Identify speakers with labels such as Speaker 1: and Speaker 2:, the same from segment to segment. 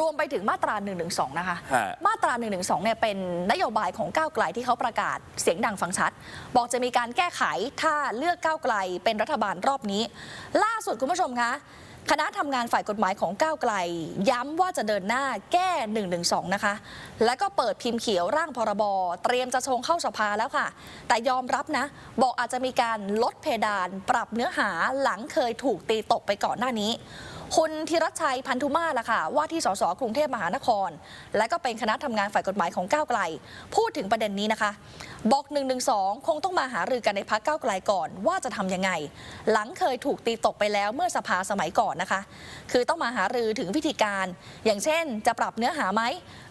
Speaker 1: รวมไปถึงมาตรา1นึนะคะ
Speaker 2: ฮะ
Speaker 1: มาตรา1นึเนี่ยเป็นนโยบายของก้าวไกลที่เขาประกาศเสียงดังฟังชัด บอกจะมีการแก้ไขถ้าเลือกก้าวไกลเป็นรัฐบาลรอบนี้ ล่าสุดคุณผู้ชมคะคณะทำงานฝ่ายกฎหมายของก้าวไกล ย้ำว่าจะเดินหน้าแก้1นึนะคะ แล้วก็เปิดพิมพ์เขียวร่างพรบ เตรียมจะชงเข้าสภาแล้วค่ะ แต่ยอมรับนะ บอกอาจจะมีการลดเพดานปรับเนื้อหาหลังเคยถูกตีตกไปก่อนหน้านี้ คุณธีรชัยพันธุมาศล่ะค่ะ ว่าที่สสกรุงเทพมหานคร และก็เป็นคณะทำงานฝ่ายกฎหมายของก้าวไกล พูดถึงประเด็นนี้นะคะ บอก1นึคงต้องมาหารือกันในพักก้าวไกลก่อน ว่าจะทำยังไง หลังเคยถูกตีตกไปแล้วเมื่อสภาสมัยก่อนนะคะ คือต้องมาหารือถึงวิธีการ อย่างเช่น จะปรับเนื้อหาไหม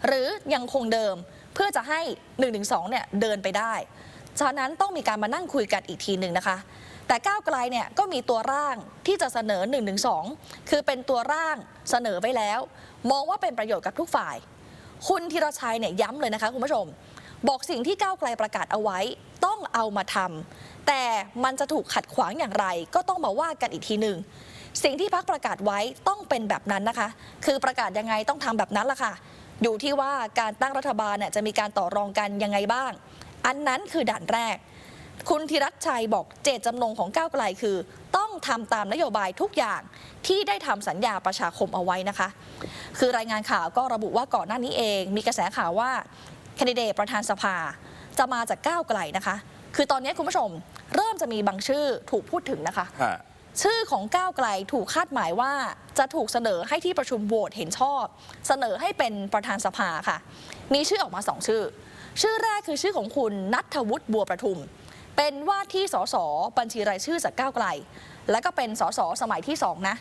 Speaker 1: หรือยังคงเดิม เพื่อจะให้1นึเนี่ยเดินไปได้ฉะนั้นต้องมีการมานั่งคุยกันอีกทีหนึ่งนะคะ แต่ก้าวไกลเนี่ยก็มีตัวร่างที่จะเสนอ1นึคือเป็นตัวร่างเสนอไว้แล้ว มองว่าเป็นประโยชน์กับทุกฝ่าย คุณธีรชัยเนี่ยย้ำเลยนะคะคุณผู้ชม บอกสิ่งที่ก้าวไกลประกาศเอาไว้ต้องเอามาทำแต่มันจะถูกขัดขวางอย่างไร ก็ต้องมาว่ากันอีกทีหนึ่งสิ่งที่พักประกาศไว้ต้องเป็นแบบนั้นนะคะ คือประกาศยังไงต้องทำแบบนั้นล่ะค่ะ อยู่ที่ว่าการตั้งรัฐบาลเนี่ยจะมีการต่อรองกันยังไงบ้าง อันนั้นคือด่านแรก คุณธีรัชชัยบอกเจตจำนงของก้าวไกลคือ ต้องทำตามนโยบายทุกอย่างที่ได้ทำสัญญาประชาคมเอาไว้นะคะ คือรายงานข่าวก็ระบุว่าก่อนหน้านี้เอง มีกระแสข่าวว่าแคนดิเดตประธานสภาจะมาจากก้าวไกลนะคะ คือตอนนี้คุณผู้ชมเริ่มจะมีบางชื่อถูกพูดถึงนะคะ
Speaker 2: ฮะ
Speaker 1: ชื่อของก้าวไกลถูกคาดหมายว่าจะถูกเสนอให้ที่ประชุมโหวตเห็นชอบ เสนอให้เป็นประธานสภาค่ะ มีชื่อออกมาสองชื่อ ชื่อแรกคือชื่อของคุณนัทวุฒิบัวประทุม เป็นว่าที่สสบัญชีรายชื่อจากก้าวไกล และก็เป็นสสสมัยที่สองนะ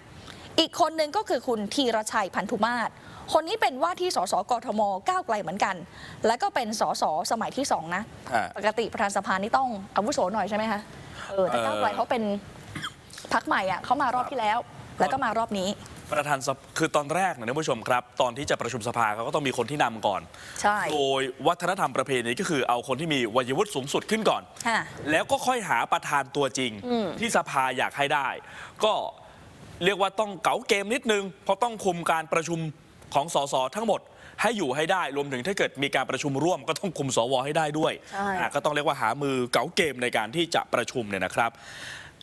Speaker 1: อีกคนหนึ่งก็คือคุณธีรชัยพันธุมาศคนนี้เป็นว่าที่สสกทมก้าวไกลเหมือนกัน และก็เป็นสสสมัยที่สองนะ
Speaker 2: ฮะ
Speaker 1: ปกติประธานสภานี่ต้องอาวุโสหน่อยใช่ไหมคะเออแต่ก้าวไกลเขาเป็นพักใหม่อะเขามารอบที่แล้ว แล้วก็มารอบนี้
Speaker 2: ประธานสภคือตอนแรกนะท่านผู้ชมครับ ตอนที่จะประชุมสภาเขาก็ต้องมีคนที่นำก่อน
Speaker 1: ใช่
Speaker 2: โดยวัฒนธรรมประเพณีก็คือเอาคนที่มีวัยวุฒิสูงสุดขึ้นก่อน
Speaker 1: ค่ะ
Speaker 2: แล้วก็ค่อยหาประธานตัวจริง
Speaker 1: อืม
Speaker 2: ที่สภาอยากให้ได้ ก็เรียกว่าต้องเก๋าเกมนิดนึง เพราะต้องคุมการประชุมของสสทั้งหมด ให้อยู่ให้ได้รวมถึงถ้าเกิดมีการประชุมร่วม ก็ต้องคุมสวให้ได้ด้วย
Speaker 1: ใช่
Speaker 2: อะก็ต้องเรียกว่าหามือเก๋าเกมในการที่จะประชุมเนี่ยนะครับ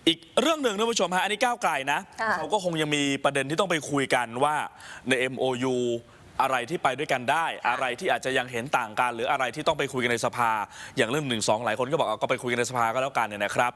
Speaker 2: อีกเรื่องหนึ่งท่านผู้ชมฮะอันนี้ก้าวไกลนะ
Speaker 1: ค่ะ
Speaker 2: เขาก็คงยังมีประเด็นที่ต้องไปคุยกันว่าใน MOU อะไรที่ไปด้วยกันได้ อะไรที่อาจจะยังเห็นต่างกัน หรืออะไรที่ต้องไปคุยกันในสภา อย่างเรื่องหนึ่งสองหลายคนก็บอกเอาก็ไปคุยกันในสภาก็แล้วกันเนี่ยนะครับ